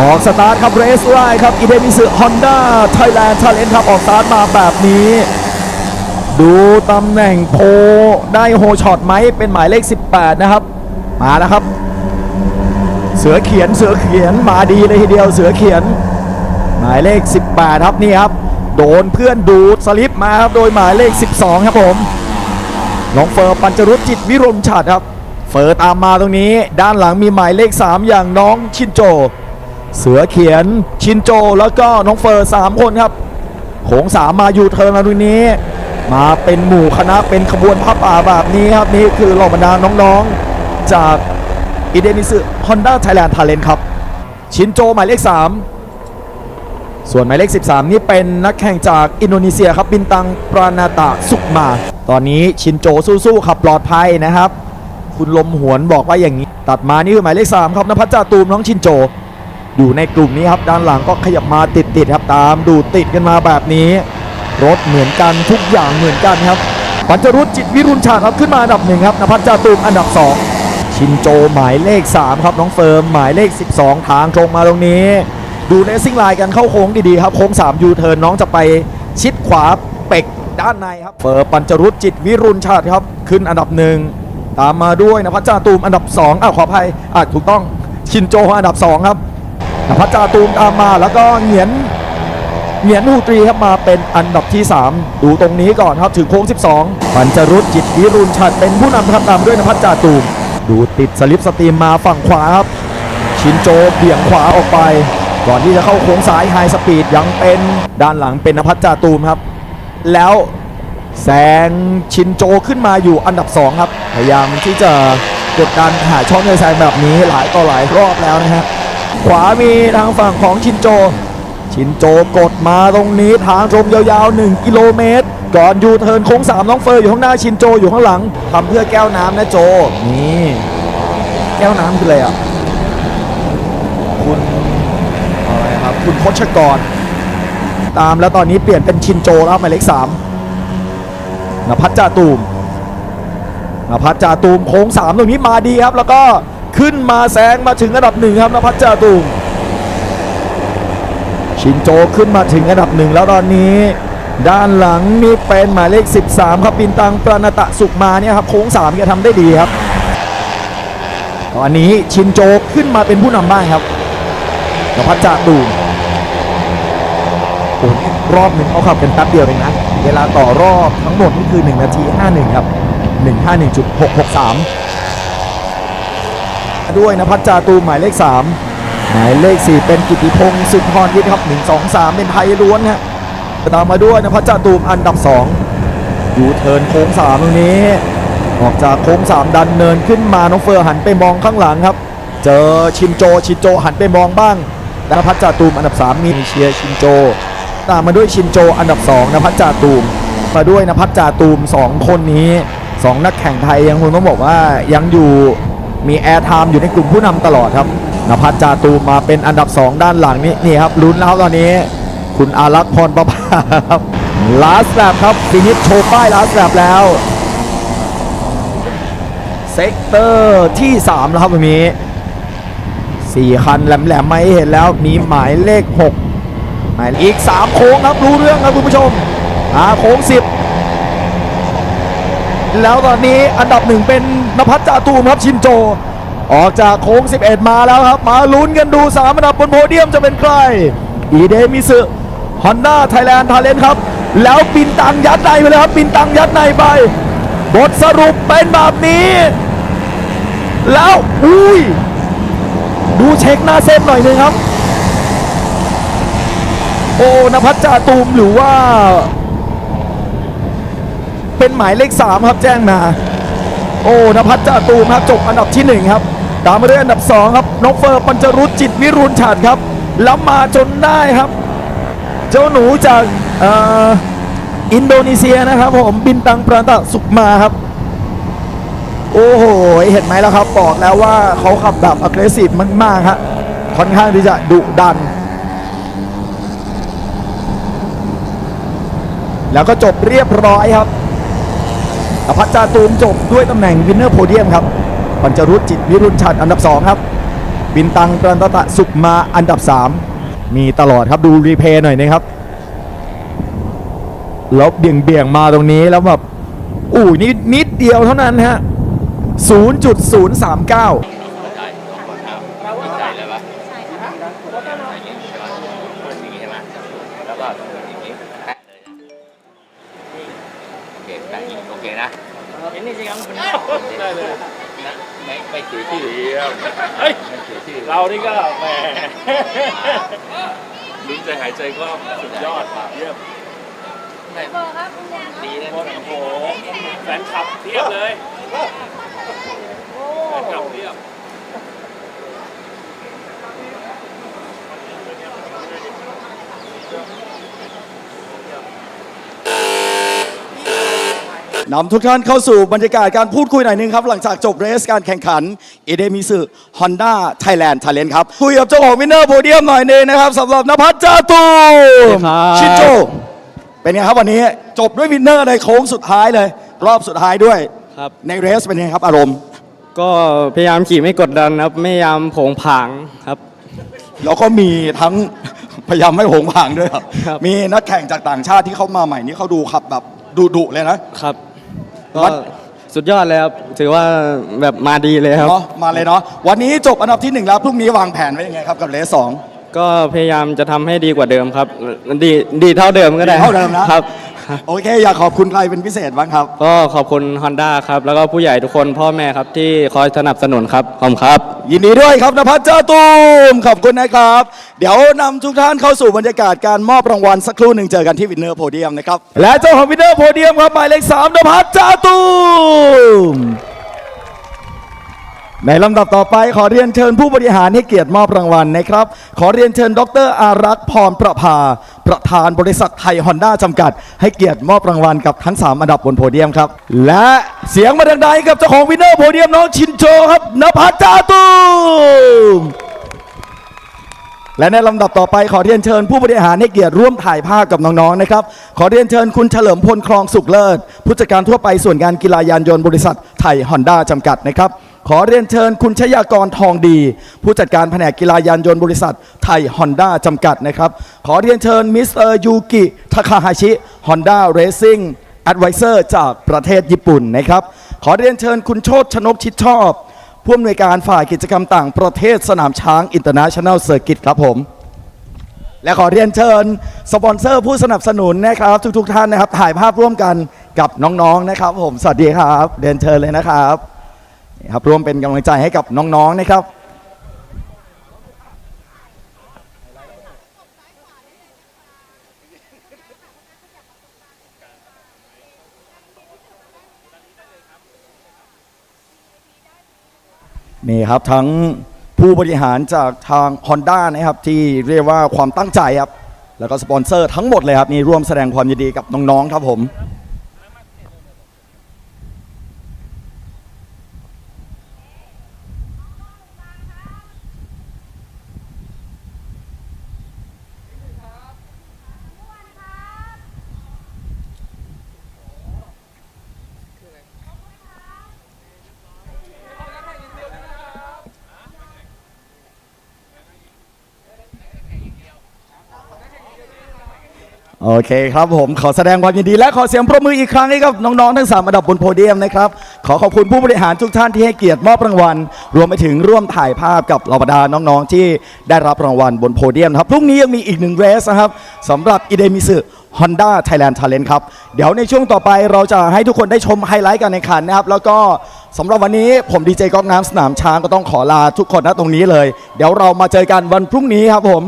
ออกสตาร์ทครับเรสไลน์ครับอีเดมิสึฮอนด้าไทยแลนด์ทาเลนครับออกสตาร์ทมาแบบนี้ ดูตำแหน่งโพได้โฮช็อตไหมเป็นหมายเลข 18 นะครับ มาแล้วครับ เสือเขียนเสือเขียนมาดีเลยทีเดียวเสือเขียน หมายเลข 18 ครับนี่ครับ โดนเพื่อนดูดสลิปมาครับโดยหมายเลข 12 ครับผมน้องเฟอร์ปัญจรุตจิตวิรุณฉัดครับ เฟอร์ตามมาตรงนี้ ด้านหลังมีหมายเลข 3 อย่างน้องชินโจ เสือเขียนชินโจแล้วก็น้องเฟอร์3คนครับโขงสามมาอยู่เทิร์นมาตรงนี้ มาเป็นหมู่คณะเป็นขบวนผ้าป่าแบบนี้ครับนี่คือเหล่าบรรดาน้องๆ จากอิเดนิสึฮอนด้าไทยแลนด์ทาเลนครับ ชินโจหมายเลข 3 ส่วนหมายเลข 13 นี่เป็นนักแข่งจากอินโดนีเซียครับ บินตังปรานาตะสุกมา ตอนนี้ชินโจสู้ๆครับปลอดภัยนะครับ คุณลมหวนบอกว่าอย่างนี้ ตัดมานี่คือหมายเลข 3 ครับนภัสจาตูมน้องชินโจ อยู่ในกลุ่มนี้ครับด้านหลังก็ขยับมาติดๆครับตามดูติดกันมาแบบนี้ รถเหมือนกันทุกอย่างเหมือนกันครับปัญจรุจิตวิรุณชาติครับขึ้นมาอันดับหนึ่งครับนภัสจาตูมอันดับ 2 ชินโจหมายเลข 3 ครับน้องเฟิร์มหมายเลข 12 ทางตรงมาตรงนี้ ดูเลสซิ่งไลน์กันเข้าโค้งดีๆครับโค้ง3ยูเทิร์นน้องจะไปชิดขวาเป็กด้านในครับเฟิร์มปัญจรุจิตวิรุณชาติครับขึ้นอันดับหนึ่งตามมาด้วยนภัสจาตูมอันดับ2อะขออภัยอะถูกต้องชินโจอันดับ 2 ครับ นภัสจาตูมตามมาแล้วก็เหงียนเหงียนฮูตรีครับมาเป็นอันดับที่ 3 ดูตรงนี้ก่อนครับถึงโค้ง 12 ปัญจรุตจิตวิรุณชัดเป็นผู้นำครับตามด้วยนภัสจาตูม ดูติดสลิปสตรีมมาฝั่งขวาครับ ชินโจเบี่ยงขวาออกไป ก่อนที่จะเข้าโค้งซ้ายไฮสปีดยังเป็นด้านหลังเป็นนภัสจาตูมครับ แล้วแซงชินโจขึ้นมาอยู่อันดับ 2 ครับ พยายามที่จะกดการหาช่องในแซงแบบนี้หลายต่อหลายรอบแล้วนะฮะ ขวามีทางฝั่งของชินโจ ชินโจกดมาตรงนี้ทางตรงยาวๆ 1 กิโลเมตร ก่อนยูเทิร์นโค้งสามน้องเฟอร์อยู่ข้างหน้าชินโจอยู่ข้างหลังทำเพื่อแก้วน้ำนะโจ นี่ แก้วน้ำคืออะไรอะ คุณอะไรครับ คุณพชกร ตามแล้วตอนนี้เปลี่ยนเป็นชินโจแล้วหมายเลขสามนภัสจาตูมนภัสจาตูมโค้งสามตรงนี้มาดีครับแล้วก็ ขึ้นมาแซงมาถึงอันดับหนึ่งครับนภัสจาตูมชินโจขึ้นมาถึงอันดับหนึ่งแล้วตอนนี้ ด้านหลังนี่เป็นหมายเลข 13 ครับบินตังปราณตะสุกมาเนี่ยครับโค้ง3แกทำได้ดีครับ ตอนนี้ชินโจขึ้นมาเป็นผู้นำบ้างครับนภัสจาตูมโอ้รอบหนึ่งเขาขับกันแป๊บเดียวเองนะ เวลาต่อรอบทั้งหมดนี่คือ 1 นาที 51 ครับ 151.663 ด้วยนภัสจาตูมหมายเลข 3 หมายเลข 4 เป็นกิติพงศ์สุนทรยิทครับ 1 2 3 เป็นไทยล้วนฮะตามมาด้วยนภัสจาตูมอันดับ2ยูเทินโค้ง3ตรงนี้ ออกจากโค้ง 3 ดันเนินขึ้นมาน้องเฟอร์หันไปมองข้างหลังครับ เจอชินโจชินโจหันไปมองบ้างนภัสจาตูมอันดับ 3 มีเชียร์ชินโจ ตามมาด้วยชินโจอันดับ 2นภัสจาตูมมาด้วยนภัสจาตูม 2 คนนี้ 2 นักแข่งไทยยังคงต้องบอกว่ายังอยู่ มีแอร์ไทม์อยู่ในกลุ่มผู้นำตลอดครับนภัสจาตูมาเป็นอันดับ 2 ด้านหลังนี่นี่ครับลุ้นแล้วตอนนี้ คุณอารักษ์พรประภาครับลาสแลบครับฟินิชโชว์ป้ายลาสแลบแล้วเซกเตอร์ที่ 3 แล้วครับตรงนี้4คันแหลมๆไม่เห็นแล้วมีหมายเลข6หมายอีก 3 โค้งครับรู้เรื่องครับคุณผู้ชมอ่าโค้ง 10 แล้วตอนนี้อันดับหนึ่งเป็นนภัสจาตูมครับชินโจ ออกจากโค้ง 11 มาแล้วครับ มาลุ้นกันดู3อันดับบนโพเดียมจะเป็นใคร อีเดมิสึฮอนด้าไทยแลนด์ทาเลนครับ แล้วปินตังยัดในไปเลยครับ ปินตังยัดในไป บทสรุปเป็นแบบนี้ แล้วอุ้ย ดูเช็คหน้าเส้นหน่อยหนึงครับ โอ้นภัสจาตูมหรือว่า เป็นหมายเลข 3 ครับแจ้งมาโอ้นภัสจ่าตูมครับจบอันดับที่ 1 ครับ ตามมาด้วยอันดับ 2 ครับน้องเฟอร์ปัญจรุตจิตวิรุณฉัดครับแล้วมาจนได้ครับ เจ้าหนูจากอ่ออินโดนีเซียนะครับ ผมบินตังปราตะสุกมาครับ โอ้โห เห็นไหมแล้วครับ บอกแล้วว่าเขาขับแบบ aggressive มากๆฮะค่อนข้างที่จะดุดัน แล้วก็จบเรียบร้อยครับ อภัสจาตูมจบด้วยตำแหน่งวินเนอร์โพเดียมครับปัญจรุตจิตวิรุณชัดอันดับ 2 ครับ บินตังตรันตะตะสุขมาอันดับ 3 มีตลอดครับดูรีเพย์หน่อยนะครับแล้วเบี่ยงเบี่ยงมาตรงนี้แล้วแบบอู้ยนิดนิดเดียวเท่านั้นฮะ0.039ใจสองคนครับใจเลยปะใช่ค่ะอย่างนี้ใช่ปะอย่างนี้ใช่ไหมแล้วก็ เคนะเห็นนี่จริงครับได้เลยนะไม่ไม่เสียชื่อเฮ้ยไม่เสียชื่อเรานี่ก็แหมลุ้นใจหายใจก็สุดยอดเยี่ยมไม่ดีนะโอ้โหแฟนคลับเทียบเลยแฟนคลับเทียบ นำทุกท่านเข้าสู่บรรยากาศการพูดคุยหน่อยหนึงครับ หลังจากจบเรสการแข่งขันเอเดมิสึฮอนด้าไทยแลนด์ทาเลนครับ คุยกับเจ้าของวินเนอร์โพเดียมหน่อยหนึงนะครับสำหรับนภัสจาตูมครับชินโจ เป็นไงครับวันนี้จบด้วยวินเนอร์ในโค้งสุดท้ายเลย รอบสุดท้ายด้วยครับในเรสเป็นไงครับอารมณ์ ก็พยายามขี่ไม่กดดันครับไม่พยายามโผงผางครับแล้วก็มีทั้งพยายามไม่หงผางด้วยครับครับ มีนักแข่งจากต่างชาติที่เข้ามาใหม่นี่เขาดูขับแบบดุดุๆเลยนะครับวั ก็ดสุดยอดเลยครับ ถือว่าแบบมาดีเลยครับ เนาะมาเลยเนาะวันนี้จบอันดับที่หนึ่งแล้วพรุ่งนี้วางแผนไว้ยังไงครับกับเรสสอง ก็พยายามจะทำให้ดีกว่าเดิมครับ ดีดีเท่าเดิมก็ได้ดีเท่าเดิมนะ ครับ โอเค อยากขอบคุณใครเป็นพิเศษบ้างครับ ก็ขอบคุณ Honda ครับ แล้วก็ผู้ใหญ่ทุกคนพ่อแม่ครับที่คอยสนับสนุนครับ ขอบคุณครับ ยินดีด้วยครับนภัสเจ้าตูมขอบคุณนะครับ เดี๋ยวนำทุกท่านเข้าสู่บรรยากาศการมอบรางวัลสักครู่หนึ่งเจอกันที่วินเนอร์โพเดียมนะครับ และเจ้าของวินเนอร์โพเดียมครับหมายเลข3นภัสจาตุมในลำดับต่อไปขอเรียนเชิญผู้บริหารให้เกียรติมอบรางวัลนะครับ ขอเรียนเชิญ ดรอารักษ์พรประภา ประธานบริษัทไทยฮอนด้าจำกัด ให้เกียรติมอบรางวัลกับทั้ง 3 อันดับบนโพเดียมครับ และเสียงมาดังๆให้กับเจ้าของวินเนอร์โพเดียมน้องชินโจครับนภัสจาตุมและในลำดับต่อไปขอเรียนเชิญผู้บริหารให้เกียรติร่วมถ่ายภาพกับน้องๆนะครับ ขอเรียนเชิญคุณเฉลิมพลคลองสุขเลิศผู้จัดการทั่วไปส่วนงานกีฬายานยนต์บริษัทไทยฮอนด้าจำกัดนะครับ ขอเรียนเชิญคุณชยากรทองดี ผู้จัดการแผนกกีฬายานยนต์บริษัทไทยฮอนด้าจำกัดนะครับ ขอเรียนเชิญมิสเตอร์ยูกิทาคาฮาชิฮอนด้าเรซิ่งแอดไวเซอร์จากประเทศญี่ปุ่นนะครับ ขอเรียนเชิญคุณโชตชนกชิดชอบ ผู้อำนวยการฝ่ายกิจกรรมต่างประเทศสนามช้างอินเตอร์เนชั่นแนลเซอร์กิตครับผม และขอเรียนเชิญสปอนเซอร์ผู้สนับสนุนนะครับ ทุกๆท่านนะครับถ่ายภาพร่วมกันกับน้องๆนะครับ ผมสวัสดีครับเรียนเชิญเลยนะครับ ครับร่วมเป็นกำลังใจให้กับน้องๆนะครับนี่ครับทั้งผู้บริหารจากทาง Honda นะครับที่เรียกว่าความตั้งใจครับ แล้วก็สปอนเซอร์ทั้งหมดเลยครับนี่ร่วมแสดงความยินดีกับน้อง ๆ ครับผม โอเคครับผมขอแสดงความยินดีและขอเสียงปรบมืออีกครั้งให้กับน้องๆทั้งสามอันดับบนโพเดียมนะครับ ขอขอบคุณผู้บริหารทุกท่านที่ให้เกียรติมอบรางวัล รวมไปถึงร่วมถ่ายภาพกับเหล่าบรรดาน้องๆ ที่ได้รับรางวัลบนโพเดียมนะครับพรุ่งนี้ยังมีอีกหนึ่งเรสนะครับสำหรับอีเดมิสึ Honda Thailand Talent ครับ เดี๋ยวในช่วงต่อไปเราจะให้ทุกคนได้ชมไฮไลท์การแข่งขันนะครับ แล้วก็สำหรับวันนี้ผมดีเจก๊อกน้ำสนามช้างก็ต้องขอลาทุกคนณตรงนี้เลย เดี๋ยวเรามาเจอกันวันพรุ่งนี้ครับผม